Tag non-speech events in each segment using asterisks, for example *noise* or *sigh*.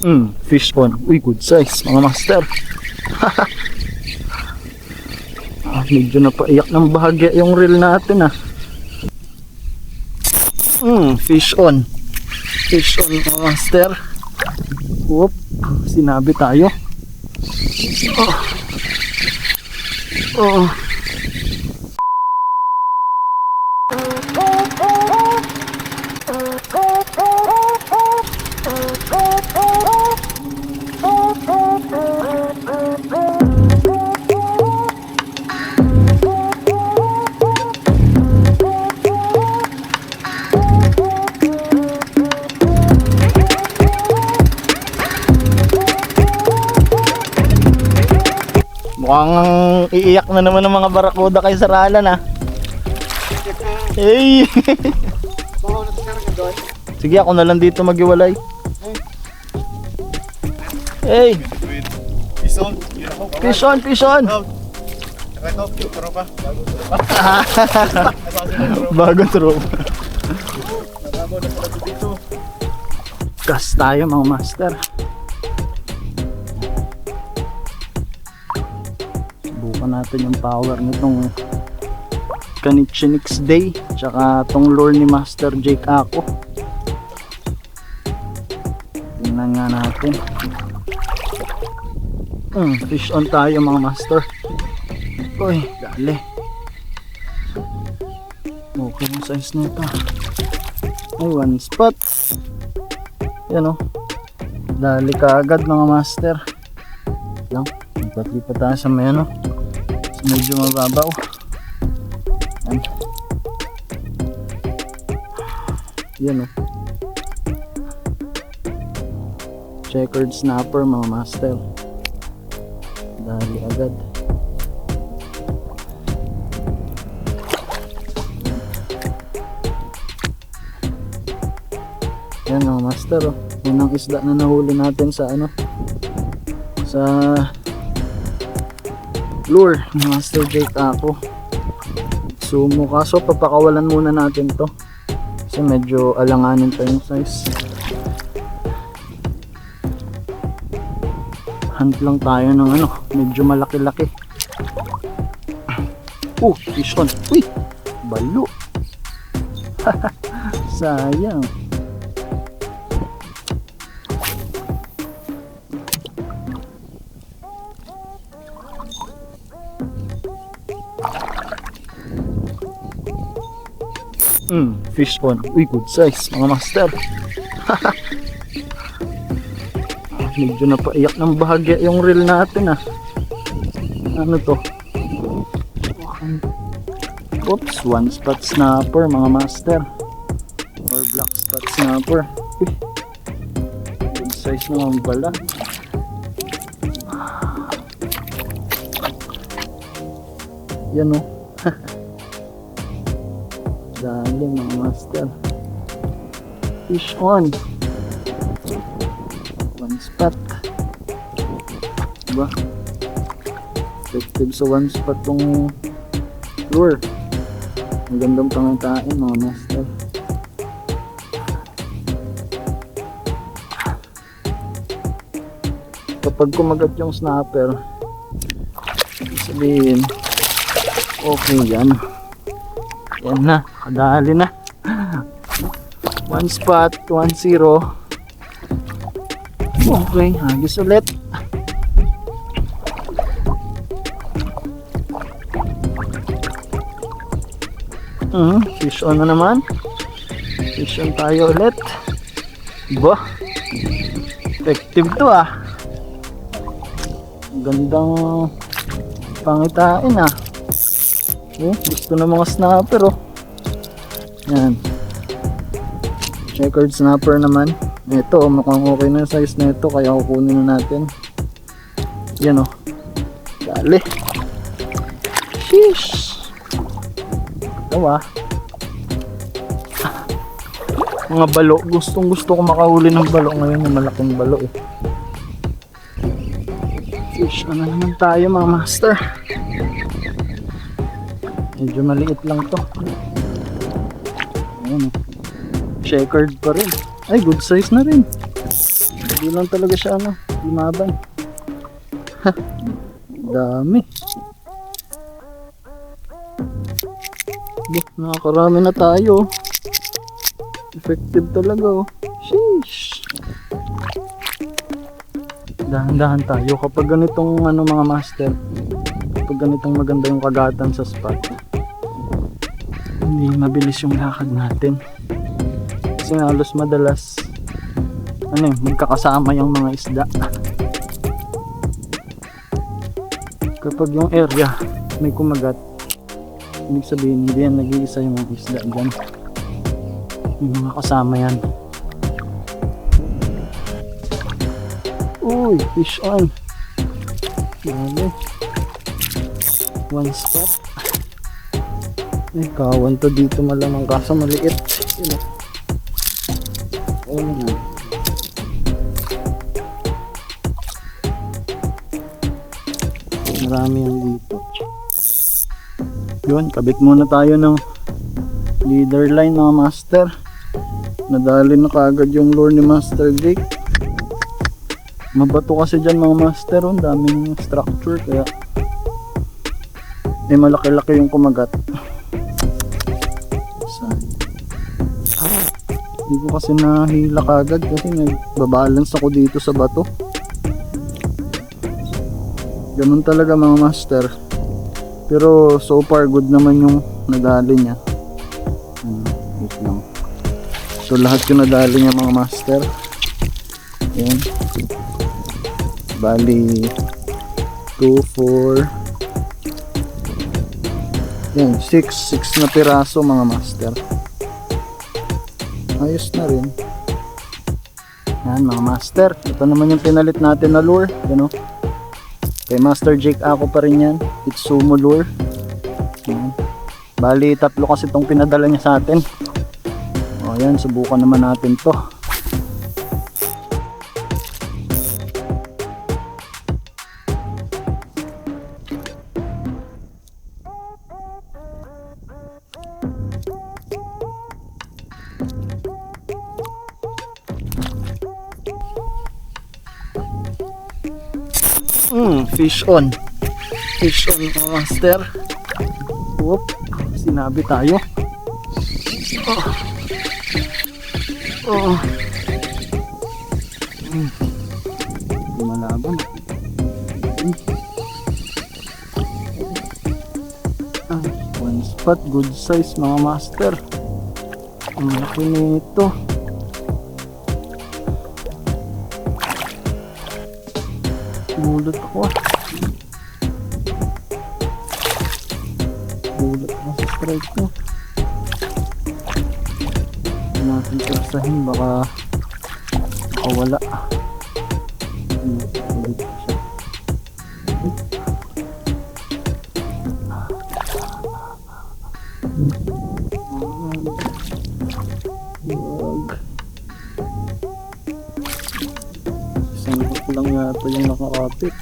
Mm, fish on. Uy, good size, mga master. *laughs* ah, medyo napaiyak ng bahagya yung reel natin ah. Mm, fish on. Fish on, mga master. Whoop, sinabi tayo. Oh. Oh. Mukhang iiyak na naman ng mga barakuda kay Saralan ah. Hey! *laughs* Sige ako na lang dito magiwalay. Hey! Ison, Fish on, fish on! *laughs* Saka ito, pero pa. Bago tropa. Gas tayo mga master. Natin yung power nitong Kanichinix Day tsaka tong lure ni Master Jake ako. Tingnan nga natin. Hmm, fish on tayo mga master. Uy, dali. Okay yung size nito. Ay, one spot. Yan o. Dali ka agad mga master. Lang. Lipat-lipat tayo sa may ano. Medyo mababaw. Yan. Yan o. Checkered snapper mga master. Dali agad. Yan mga master oh. Unang isda na nahuli natin sa ano sa lure Master Jake ako. Sumo kaso papakawalan muna natin to. Kasi medyo alanganin pa yung size. Hunt lang tayo ng ano, medyo malaki-laki. Oh, fish on. Uy, balo. *laughs* Sayang. Mm, fish on. Uy, good size, mga master. *laughs* Medyo napaiyak ng bahagya yung reel natin ah. Ano to? Oops, one spot snapper mga master. Or black spot snapper. Uy, good size naman pala. Yan oh. Dali mga master. Fish on. One spot. Diba? Effective sa one spot tong lure. Magandang pangitain mga master. Kapag kumagat yung snapper, sabihin, okay yan. Yan na, kadali na. One spot, one zero. Okay, hagis ulit. Hmm, fish on na naman. Fish on tayo ulit. Ba? Effective to ah. Gandang pangitain ah. Oh, gusto ng mga snapper oh. Yan. Checkered snapper naman. Ito, mukhang okay na size na ito kaya kukunin na natin. Yan oh. Dali. Sheesh. Ito ah. Mga balo. Gustong gusto ko makahuli ng balo ngayon yung malaking balo eh. Fish, ano naman tayo mga master. Medyo maliit lang to. Checkered pa rin. Ay, good size na rin. Hindi lang talaga siya ano, lumabay. Ha, *laughs* dami. Bah, nakakarami na tayo. Effective talaga oh. Sheesh. Dahan-dahan tayo kapag ganitong ano mga master. Kapag ganitong maganda yung kagatan sa spot. Hindi mabilis yung lakad natin. Kasi halos madalas ano eh, magkakasama yung mga isda. Kapag yung area may kumagat, ibig sabihin hindi yan nag-iisa yung mga isda dyan. Yung mga kasama yan. Uy, fish on. Grabe. One spot. Ay, kawan to dito malamang kaso maliit. Oh. Oh, na. Marami yan dito. Yun, kabit muna tayo ng leader line mga master. Nadali na kaagad yung lure ni Master Jake. Mabato kasi dyan mga master. oh. Ang daming structure kaya eh malaki-laki yung kumagat. Hindi ko kasi nahila kagad kasi nagbabalance ako dito sa bato. Ganun talaga mga master. Pero so far good naman yung nadali niya. Hmm. So lahat yung nadali niya mga master. Yan. Bali 2, 4 Yan, 6 6 na piraso mga master. Ayos na rin. Yan mga master. Ito naman yung pinalit natin na lure. Yan o. Kay Master Jake ako pa rin yan. It's sumo lure. Yan. Bali, tatlo kasi itong pinadala niya sa atin. O yan, subukan naman natin to. Mm, fish on. Fish on mga master. Whoop. Sinabi tayo. Oh. Oh. Mm. Malaban. Mm. Ah, one spot. Good size mga master. Ang laki nito. Bulot ako. Bulot ako sa strike ko. Hindi natin kursahin baka makawala. Ano, nakakapit.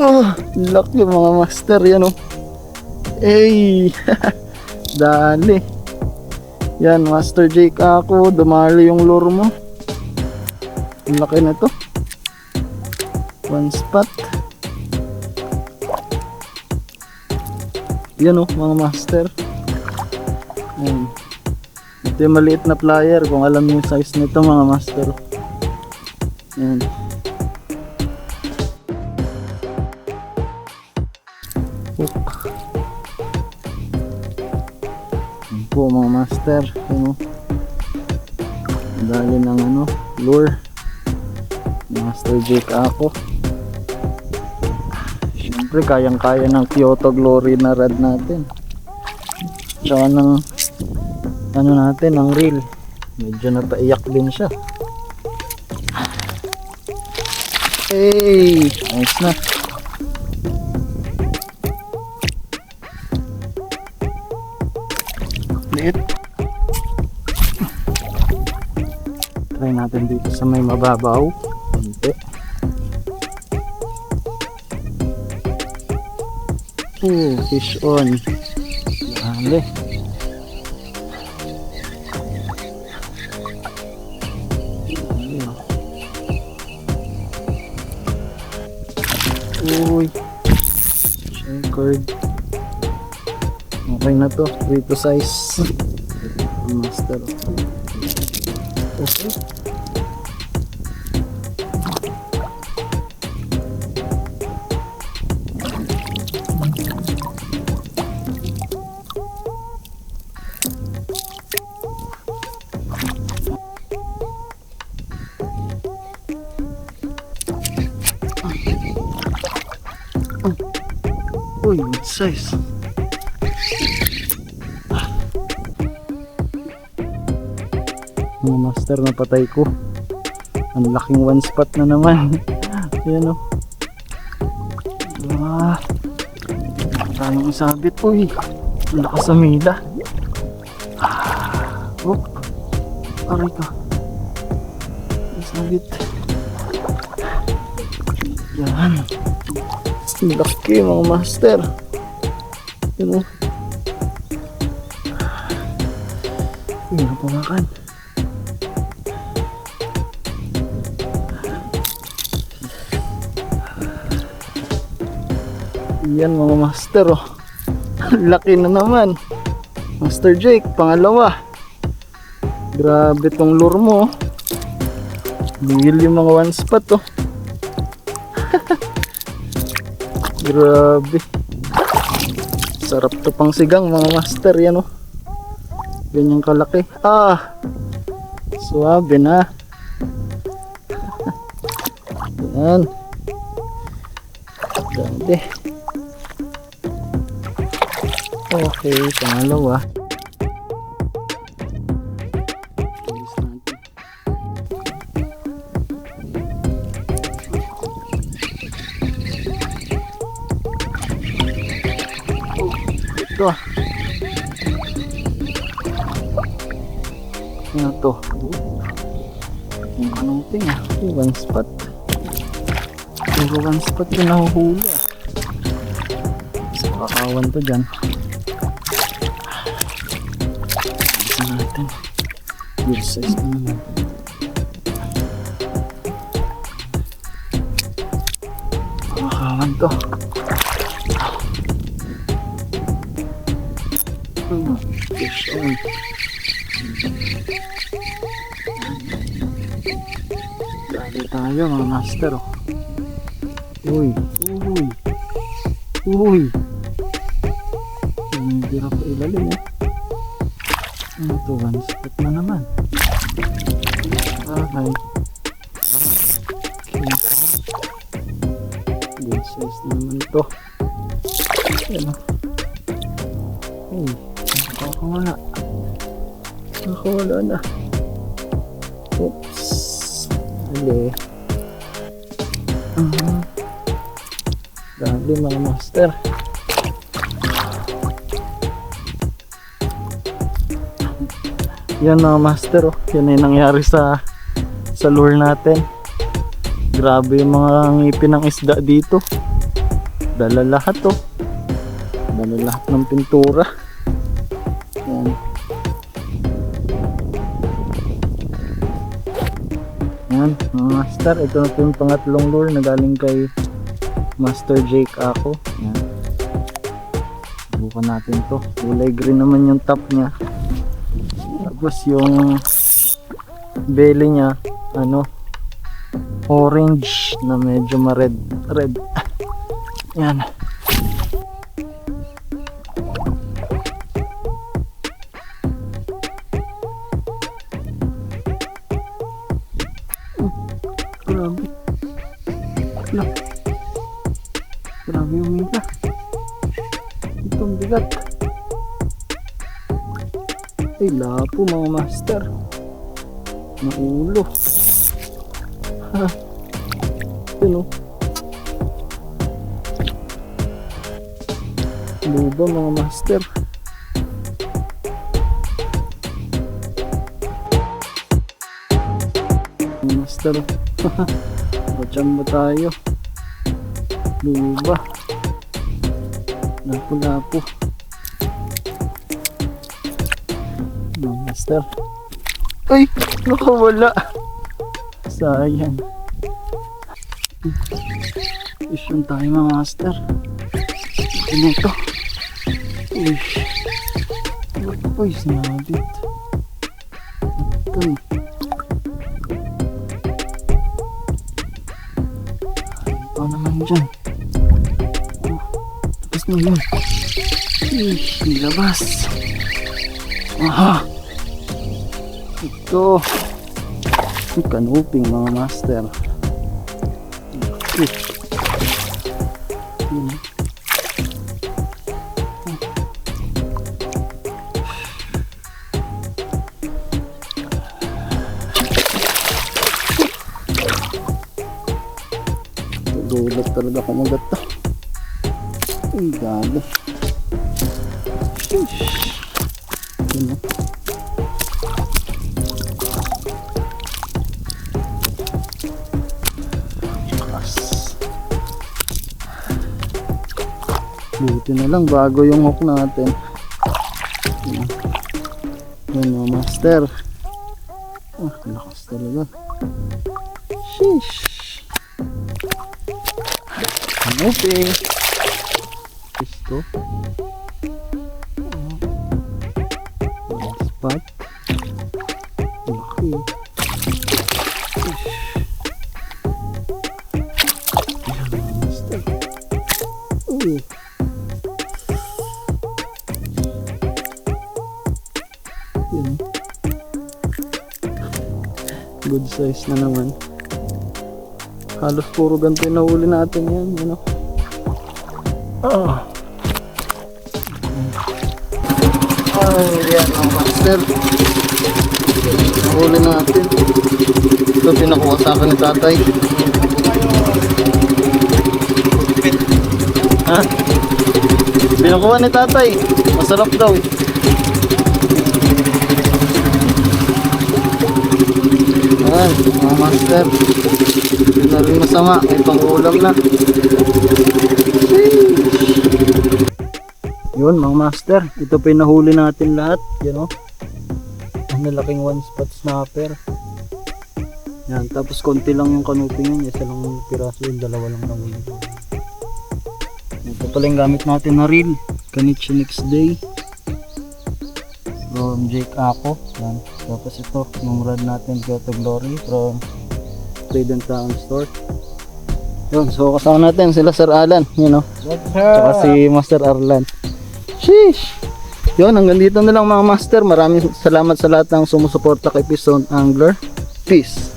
Oh, laki mga master yan oh. Hey! *laughs* Dali. Yan, Master Jake ako. Dumali yung lure mo. Ang laki na to. One spot. Yan oh, mga master. Yan. Ito yung maliit na plier. Kung alam niyo yung size nito mga master. Yan. Hook. Yan po mga master. Yan oh. Dali ng ano, lure. Master Jake ako. Siyempre, kayang-kaya ng Kyoto Glory na rad natin. Tsaka ng ano natin, ng reel. Medyo napaiyak din siya. Hey! Nice na. Liit. Try natin dito sa may mababaw. Oh, fish on. Dali. Uy. Checkered. Okay na to. Rito size. *laughs* Master. Okay. Size. Mga master na patay ko. Ang laking one spot na naman. *laughs* Ayan o. Ah. Tayong sabit. Uy. Ang lakas sa mila. Ah. Oh. Aray ka. Sabit. Yan. Laki mga master. Yan o. Uy, napangakan. Yan mga master oh. *laughs* Laki na naman. Master Jake, pangalawa. Grabe tong lure mo. oh. Bigil yung mga one spot oh. *laughs* Grabe. Sarap to pang sigang mga master yan oh. Ganyang kalaki. Ah! Suwabe na. *laughs* yan. Ganda. Okay, pangalawa. Ano to? Yung anong ting ah. One spot. Puro one spot yung nahuhuli ah. Kakawan to dyan. Isa natin. Good size na naman. Kakawan to. Hmm, fish tayo mga master oh. Uy, uy, uy. Na pa ilalim eh. Ano to? One spot na naman. Okay. Good size na naman to. Ayan o. Uy, nakakawala. Nakakawala na. Oops. Dali. Mhm. Grabe mga master. Yan mga master oh. Yan ay nangyari sa sa lure natin. Grabe yung mga ngipin ng isda dito. Dala lahat oh. Dala lahat ng pintura. Yan, mga master. Ito na po yung pangatlong lure na galing kay Master Jake ako. Yan. Subukan natin to. Kulay green naman yung top niya. Tapos yung belly niya, ano, orange na medyo ma-red. Red. *laughs* Yan. Bigat. Ay, lapo mga master. Naulo. Ha. Yun o. Luba mga master. Master. Bachamba tayo. Luba. Lapu-lapu. Master. Ay! Nakawala. Sayang. Isyon tayo mga master. Ano ito? Uy. Uy, sinabit. Ito. Ano naman dyan? Oh, tapos na yun. Ish, nilabas. Aha! Ito. Kanuping mga master. Ish. Yun. Gulat talaga kumagat to. Uy, gago. Sheesh. Yun o. Buti na lang bago yung hook natin. Yun. Yun o, master. Ah, lakas talaga. Sheesh. Okay. Gusto. Spot. Size na naman. Halos puro ganito yung nahuli natin yan, you know. Ah. Ay, yan ang master. Nahuli natin. Ito pinakuha sa akin ni tatay. Ha? Pinakuha ni tatay. Masarap daw. Ayan, mga master. Hindi na rin masama. May pangulam na. Yun mga master, ito pa yung nahuli natin lahat, you know. Ang lalaking one spot snapper. Yan, tapos konti lang yung kanuping yun, isa lang yung piraso yung dalawa lang nahuli. Ito pala yung gamit natin na reel, Kanichi next day. From Jake Ako, yan. Tapos ito, yung rod natin Kyoto Glory from Trident Town Store. Yun, so kasama natin sila Sir Alan, you know. Tsaka si Master Arlan. Sheesh! Yun, hanggang dito na lang mga master. Maraming salamat sa lahat ng sumusuporta kay Piston Angler. Peace!